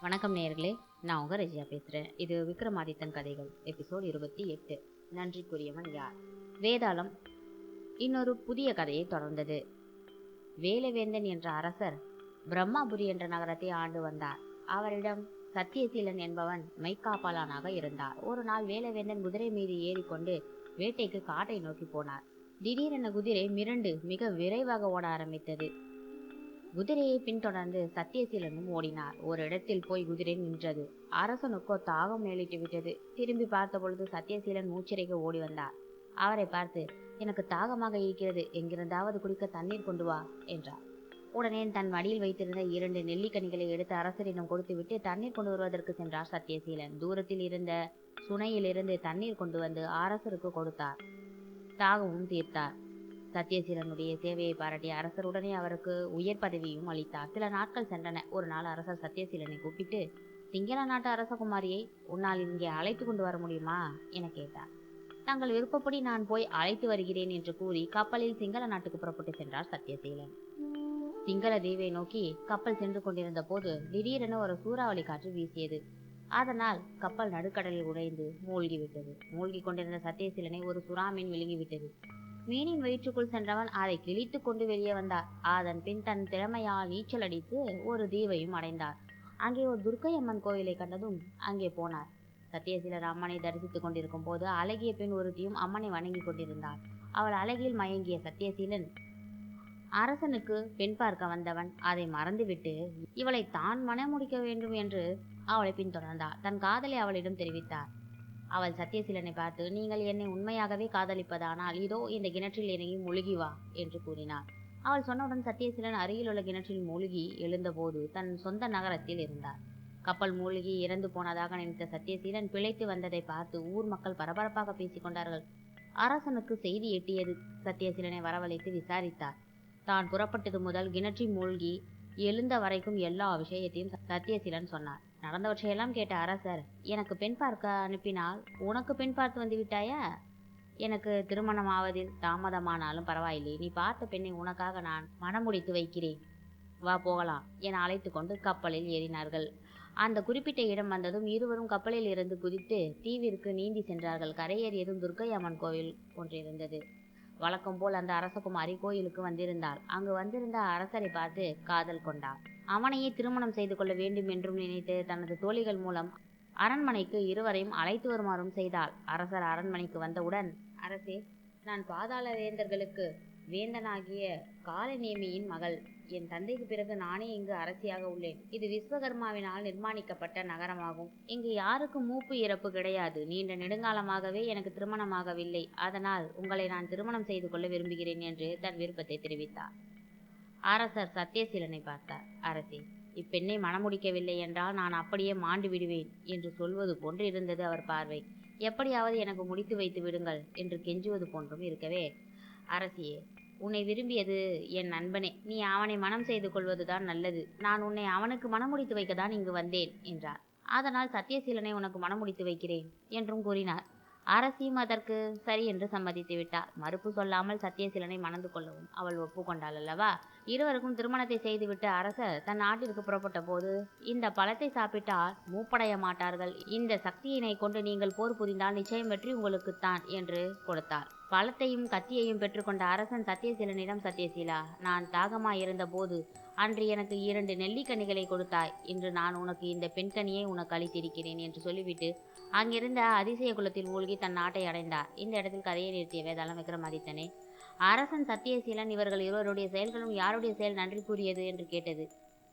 வணக்கம் நேயர்களே நான் உங்கள் ரஜியா பேசுறேன். இது விக்ரமாதித்தன் கதைகள் எபிசோட் இருபத்தி எட்டு. நன்றிக்குரியவன் யார்? வேதாளம் இன்னொரு புதிய கதையை தொடர்ந்தது. வேலவேந்தன் என்ற அரசர் பிரம்மாபுரி என்ற நகரத்தை ஆண்டு வந்தார். அவரிடம் சத்தியசீலன் என்பவன் மெய்க்காப்பாளனாக இருந்தார். ஒரு நாள் வேலவேந்தன் குதிரை மீது ஏறிக்கொண்டு வேட்டைக்கு காட்டை நோக்கி போனார். திடீரென குதிரை மிரண்டு மிக விரைவாக ஓட ஆரம்பித்தது. குதிரையை பின்தொடர்ந்து சத்தியசீலனும் ஓடினார். ஒரு இடத்தில் போய் குதிரை நின்றது. அரசனுக்கோ தாகம் மேலிட்டு விட்டது. திரும்பி பார்த்தபொழுது சத்தியசீலன் மூச்சிறைக்கு ஓடி வந்தார். அவரை பார்த்து எனக்கு தாகமாக இருக்கிறது. எங்கிருந்தாவது குடிக்க தண்ணீர் கொண்டு வா என்றார். உடனே தன் மடியில் வைத்திருந்த இரண்டு நெல்லிக்கனிகளை எடுத்து அரசரிடம் கொடுத்துவிட்டு தண்ணீர் கொண்டு வருவதற்கு சென்றார் சத்தியசீலன். தூரத்தில் இருந்த சுனையிலிருந்து தண்ணீர் கொண்டு வந்து அரசருக்கு கொடுத்தார். தாகமும் தீர்த்தார். சத்தியசீலனுடைய சேவையை பாராட்டிய அரசர் உடனே அவருக்கு உயர் பதவியும் அளித்தார். சில நாட்கள் சென்றன. ஒரு நாள் அரசர் சத்தியசீலனை கூப்பிட்டு சிங்கள நாட்டு அரசகுமாரியை உன்னால் இங்கே அழைத்து கொண்டு வர முடியுமா? என கேட்டார். தங்கள் விருப்பப்படி நான் போய் அழைத்து வருகிறேன் என்று கூறி கப்பலில் சிங்கள நாட்டுக்கு புறப்பட்டு சென்றார் சத்தியசீலன். சிங்கள தீவை நோக்கி கப்பல் சென்று கொண்டிருந்த போது திடீரென ஒரு சூறாவளி காற்று வீசியது. அதனால் கப்பல் நடுக்கடலில் உடைந்து மூழ்கிவிட்டது. மூழ்கி கொண்டிருந்த சத்தியசீலனை ஒரு சுறாமீன் விழுங்கிவிட்டது. மீனின் வயிற்றுக்குள் சென்றவன் அதை கிழித்து கொண்டு வெளியே வந்தார். அதன் பின் தன் திறமையால் நீச்சல் அடித்து ஒரு தீவையும் அடைந்தார். அங்கே ஒரு துர்க்கை அம்மன் கோயிலை கண்டதும் அங்கே போனார். சத்தியசீலர் அம்மனை தரிசித்துக் கொண்டிருக்கும் போது அழகிய பெண் ஒருத்தியும் அம்மனை வணங்கி கொண்டிருந்தார் அவள் அழகில் மயங்கிய சத்தியசீலன் அரசனுக்கு பெண் பார்க்க வந்தவன். அதை மறந்துவிட்டு இவளை தான் மனமுடிக்க வேண்டும் என்று அவளை பின்தொடர்ந்தார். தன் காதலை அவளிடம் தெரிவித்தார். அவள் சத்தியசீலனை பார்த்து நீங்கள் என்னை உண்மையாகவே காதலிப்பதானால் இதோ இந்த கிணற்றில் இறங்கி மூழ்கி வா என்று கூறினார் அவள் சொன்னவுடன் சத்தியசீலன் அருகிலுள்ள கிணற்றில் மூழ்கி எழுந்தபோது தன் சொந்த நகரத்தில் இருந்தார் கப்பல் மூழ்கி இறந்து போனதாக நினைத்த சத்தியசீலன் பிழைத்து வந்ததை பார்த்து ஊர் மக்கள் பரபரப்பாக பேசிக் கொண்டார்கள். அரசனுக்கு செய்தி எட்டியது சத்தியசீலனை வரவழைத்து விசாரித்தார். தான் புறப்பட்டது முதல் கிணற்றி மூழ்கி எழுந்த வரைக்கும் எல்லா விஷயத்தையும் சத்தியசீலன் சொன்னார். நடந்தவற்றையெல்லாம் கேட்ட அரசர் எனக்கு பெண் பார்க்க அனுப்பினால் உனக்கு பெண் பார்த்து வந்து விட்டாயா? எனக்கு திருமணம் ஆவதில் தாமதமானாலும் பரவாயில்லை. நீ பார்த்த பெண்ணை உனக்காக நான் மனமுடித்து வைக்கிறேன். வா போகலாம் என அழைத்து கொண்டு கப்பலில் ஏறினார்கள். அந்த குறிப்பிட்ட இடம் வந்ததும் இருவரும் கப்பலில் இருந்து குதித்து தீவிற்கு நீந்தி சென்றார்கள். கரையேறியதும் துர்க்கை அம்மன் கோவில் ஒன்றிருந்தது. வழக்கம் போல் அந்த அரசகுமாரி கோயிலுக்கு வந்திருந்தாள் அங்கு வந்திருந்த அரசரை பார்த்து காதல் கொண்டார். அவனையே திருமணம் செய்து கொள்ள வேண்டும் என்றும் நினைத்து தனது தோழிகள் மூலம் அரண்மனைக்கு இருவரையும் அழைத்து வருமாறும் செய்தாள். அரசர் அரண்மனைக்கு வந்தவுடன் அரசே நான் பாதாள வேந்தர்களுக்கு வேந்தனாகிய காலநேமியின் மகள். என் தந்தைக்கு பிறகு நானே இங்கு அரசியாக உள்ளேன். இது விஸ்வகர்மாவினால் நிர்மாணிக்கப்பட்ட நகரமாகும். இங்கு யாருக்கும் மூப்பு இறப்பு கிடையாது. நீண்ட நெடுங்காலமாகவே எனக்கு திருமணமாகவில்லை. அதனால் உங்களை நான் திருமணம் செய்து கொள்ள விரும்புகிறேன் என்று தன் விருப்பத்தை தெரிவித்தார். அரசர் சத்தியசீலனை பார்த்தார். அரசே இப்பெண்ணை மணமுடிக்கவில்லை என்றால் நான் அப்படியே மாண்டு விடுவேன் என்று சொல்வது போன்று இருந்தது அவர் பார்வை. எப்படியாவது எனக்கு முடித்து வைத்து விடுங்கள் என்று கெஞ்சுவது போன்றும் இருக்கவே. அரசியே உன்னை விரும்பியது என் நண்பனே. நீ அவனை மனம் செய்து கொள்வதுதான் நல்லது. நான் உன்னை அவனுக்கு மனமுடித்து வைக்கத்தான் இங்கு வந்தேன் என்றார். அதனால் சத்தியசீலனை உனக்கு மனமுடித்து வைக்கிறேன் என்றும் கூறினார். அரசியும் அதற்கு சரி என்று சம்மதித்து விட்டார். மறுப்பு சொல்லாமல் சத்தியசீலனை மணந்து கொள்ளவும் அவள் ஒப்புக்கொண்டாள் அல்லவா? இருவருக்கும் திருமணத்தை செய்துவிட்டு அரசர் தன் நாட்டிற்கு புறப்பட்ட போது இந்த பழத்தை சாப்பிட்டால் மூப்படைய மாட்டார்கள். இந்த சக்தியினை கொண்டு நீங்கள் போர் புரிந்தால் நிச்சயம் வெற்றி உங்களுக்குத்தான் என்று கொடுத்தார். பழத்தையும் கத்தியையும் பெற்றுக்கொண்ட அரசன் சத்தியசீலனிடம் சத்தியசீலா நான் தாகமாயிருந்த போது அன்று எனக்கு இரண்டு நெல்லிக்கனிகளை கொடுத்தாய். இன்று நான் உனக்கு இந்த பெண்கனியை உனக்கு அளித்திருக்கிறேன் என்று சொல்லிவிட்டு அங்கிருந்த அதிசய குலத்தில் மூழ்கி தன் நாட்டை அடைந்தார். இந்த இடத்தில் கதையை நிறுத்திய வேதாளம் விக்ரமாதித்தனே அரசன் சத்தியசீலன் இவர்கள் இருவருடைய செயல்களும் யாருடைய செயல் நன்றி கூறியது? என்று கேட்டது.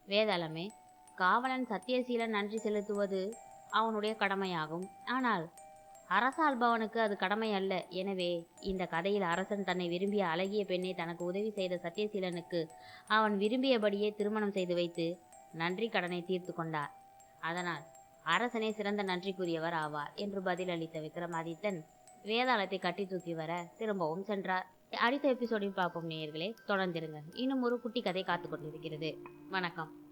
வேதாளமே காவலன் சத்தியசீலன் நன்றி செலுத்துவது அவனுடைய கடமையாகும். ஆனால் அரசாள்பவனுக்கு அது கடமை அல்ல. எனவே இந்த கதையில் அரசன் தன்னை விரும்பிய அழகிய பெண்ணை தனக்கு உதவி செய்த சத்தியசீலனுக்கு அவன் விரும்பியபடியே திருமணம் செய்து வைத்து நன்றி கடனை தீர்த்து கொண்டார். அதனால் அரசனே சிறந்த நன்றிக்குரியவர் ஆவார் என்று பதிலளித்த விக்ரமாதித்தன் வேதாளத்தை கட்டி தூக்கி வர திரும்பவும் சென்றார். அடுத்த எபிசோடில் பார்ப்போம் நேயர்களே. தொடர்ந்திருங்க இன்னும் ஒரு குட்டி கதை காத்து கொண்டிருக்கிறது. வணக்கம்.